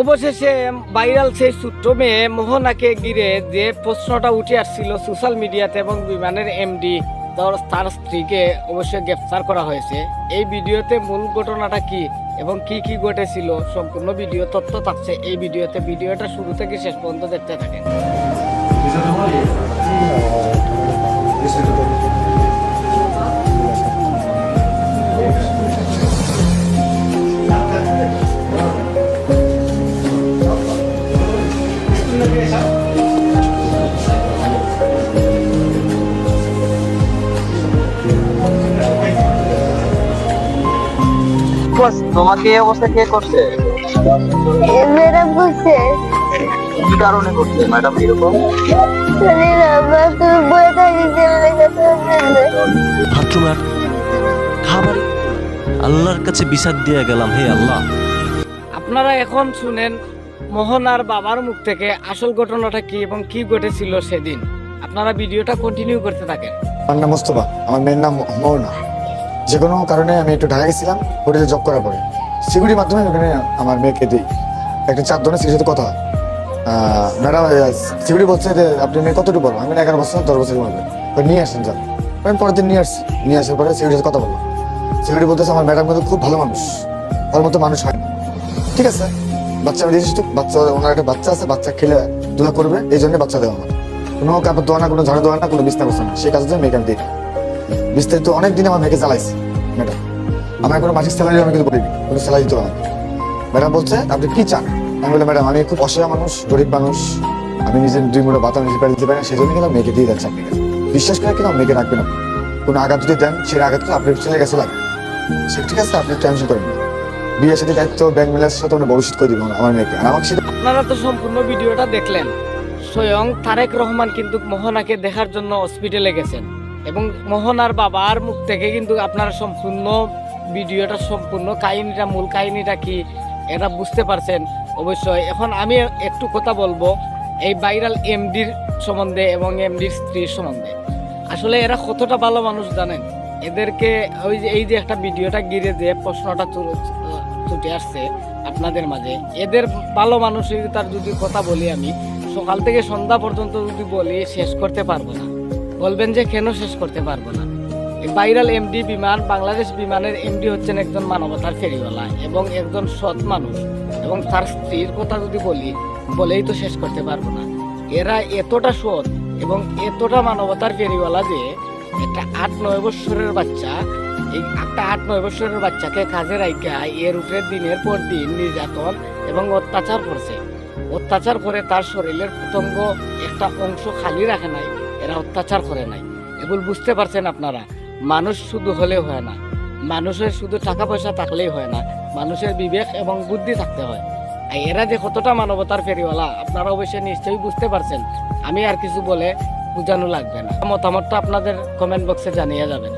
অবশেষে ভাইরাল সেই সূত্র মেয়ে মোহনাকে ঘিরে যে প্রশ্নটা উঠে আসছিল সোশ্যাল মিডিয়াতে এবং বিমানের এমডি তার স্ত্রীকে অবশ্যই গ্রেফতার করা হয়েছে। এই ভিডিওতে মূল ঘটনাটা কি এবং কি কি ঘটেছিল সম্পূর্ণ ভিডিও তথ্য থাকছে এই ভিডিওতে। ভিডিওটা শুরু থেকে শেষ পর্যন্ত দেখতে থাকেন। তোমাকে এই অবস্থা কে করছে? কি কারণে ম্যাডাম এরকম খাবার আল্লাহর কাছে বিচার দিয়ে গেলাম হে আল্লাহ। আপনারা এখন শুনেন মোহনার বাবার মুখ থেকে আসল ঘটনাটা কি এবং কি ঘটেছিল সেদিন? আপনারা ভিডিওটা কন্টিনিউ করতে থাকেন। আমার নাম মোস্তফা। আমার মেয়ের নাম মৌনা। যে কোনো কারণে আমি একটু ঢাকা গেছিলাম, হোটেলে জব করার পরে। সিকিউরিটির মাধ্যমে ওখানে আমার মেয়েকে দিই। একটা চার ধরনের সিকিউরিটির সাথে কথা হয়। ম্যাডাম সিকিউরিটি বলছে যে, আপনি মেয়ে কতটুকু বড়? আমি এগারো বছর, দশ বছর বলবে নিয়ে আসেন যান। আমি পরের দিন নিয়ে আসছি। নিয়ে আসার পরে সিকিউরিটির সাথে কথা বলব সিকিউরিটি বলতেছে, আমার ম্যাডাম কিন্তু খুব ভালো মানুষ। ওর মতো মানুষ হয় না। ঠিক আছে? বাচ্চা আমি দিয়েছি তো? বাচ্চা, ওনার একটা বাচ্চা আছে, বাচ্চা খেলে দোয়া করবে, এই জন্য বাচ্চা দেওয়া আমার কোনো কাপড় দোয়া না, কোনো ঝাড়ু দেওয়া না, কোনো বিস্তার বসে না। সেই কাজের জন্য মেয়েকে দিই বিস্তারিত অনেক দিন আমার মেয়েকে চালাইছি ম্যাডাম আমার কোনো মাসিক স্যালারি আমি কিন্তু বলিনি, কোনো স্যালারি তো আমার ম্যাডাম বলছে, আপনি কি চান? আমি বললাম, ম্যাডাম, আমি খুব অসহায় মানুষ, গরিব মানুষ। আমি নিজের দুই মুঠো আমি নিজে পেরে দিতে পারি না, সেই জন্য কিন্তু মেয়েকে দিয়ে যাচ্ছি আপনাকে। বিশ্বাস করে কিন্তু মেয়েকে রাখবেন না কোনো আঘাত যদি দেন, সেই আঘাত তো আপনার ছেলে গেছে লাগবে। সে ঠিক আছে, আপনি টেনশন করেন না। বিয়ের সাথে দায়িত্ব ব্যাংক ম্যানেজারের সাথে আমরা ভবিষ্যৎ করে দিব আমার মেয়েকে। আপনারা তো সম্পূর্ণ ভিডিওটা দেখলেন। স্বয়ং তারেক রহমান কিন্তু মোহনাকে দেখার জন্য হসপিটালে গেছেন। এবং মোহনার বাবার মুখ থেকে কিন্তু আপনারা সম্পূর্ণ ভিডিওটা সম্পূর্ণ কাহিনীটা, মূল কাহিনীটা কি এটা বুঝতে পারছেন অবশ্যই। এখন আমি একটু কথা বলব এই ভাইরাল এমডির সম্বন্ধে এবং এমডির স্ত্রীর সম্বন্ধে। আসলে এরা কতটা ভালো মানুষ জানেন? এদেরকে ওই যে, এই যে একটা ভিডিওটা গিরে যে প্রশ্নটা ছুটে আসছে আপনাদের মাঝে। এদের ভালো মানসিকতার যদি কথা বলি আমি, সকাল থেকে সন্ধ্যা পর্যন্ত যদি বলি, শেষ করতে পারব না। বলবেন যে কেন শেষ করতে পারব না? ভাইরাল এমডি বিমান, বাংলাদেশ বিমানের এমডি হচ্ছেন একজন মানবতার ফেরিওয়ালা এবং একজন সৎ মানুষ। এবং তার স্ত্রীর কথা যদি বলি, বলেই তো শেষ করতে পারব না। এরা এতটা সৎ এবং এতটা মানবতার ফেরিওয়ালা যে একটা আট, নয় বছরের বাচ্চা। এই একটা আট, নয় বছরের বাচ্চাকে কাজে রাইকা এর উপরে দিনের পর দিন নির্যাতন এবং অত্যাচার করছে। অত্যাচার করে তার শরীরের প্রতঙ্গ একটা অংশ খালি রাখে নাই, এরা অত্যাচার করে নাই। এগুলো বুঝতে পারছেন আপনারা? মানুষ শুধু হলে হয় না। মানুষের শুধু টাকা পয়সা থাকলেই হয় না, মানুষের বিবেক এবং বুদ্ধি থাকতে হয়। এরা যে কতটা মানবতার ফেরিওয়ালা আপনারা অবশ্যই নিশ্চয়ই বুঝতে পারছেন। আমি আর কিছু বলে বোঝানো লাগবে না। মতামতটা আপনাদের কমেন্ট বক্সে জানিয়ে যাবেন।